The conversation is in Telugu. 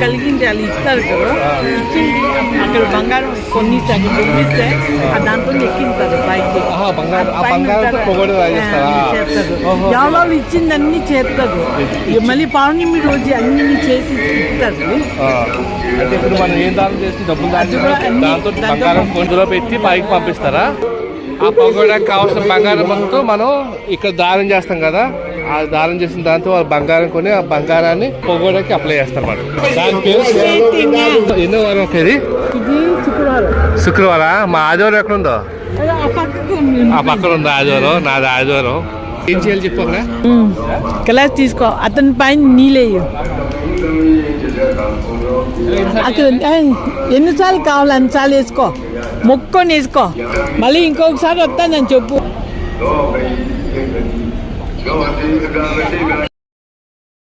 కలిగింది వాళ్ళు ఇస్తారు కదా. ఇచ్చి అక్కడ బంగారం కొన్ని పంపిస్తే ఆ దాంతో ఎక్కింటారు. పొగడు రాజేస్తారా? ఆ, చేస్తారు. ఓహో. ఎవరు ఇచ్చిందన్నీ చేస్తారు. మళ్ళీ పౌర్ణమి రోజు అన్ని చేసి ఇస్తారు. ఇప్పుడు మనం ఏం దానం చేసి డబ్బులు అన్ని దాంతో బంగారం కొందులో పెట్టి పైకి పంపిస్తారా? ఆ పగోడానికి కావాల్సిన బంగారం అంతా మనం ఇక్కడ దానం చేస్తాం కదా. ఆ దానం చేసిన దాంతో వాళ్ళు బంగారం కొని ఆ బంగారాన్ని పొగోడానికి అప్లై చేస్తారు మనం దాని పేరు ఎన్నో వారం ఒక ఇది? శుక్రవారం. శుక్రవారం మా ఆదివారం ఎక్కడ ఉందో? ఆ పక్కన ఉంది ఆదివారం నాది ఆదివారం. ఏం చేయాలి చెప్పరా క్లాస్ తీసుకో. అతని పైన నీళ్ళేయు అక్కడ ఎన్నిసార్లు కావాలి? అన్నిసార్లు వేసుకో. మొక్కొని వేసుకో. మళ్ళీ ఇంకొకసారి వస్తానని చెప్పు.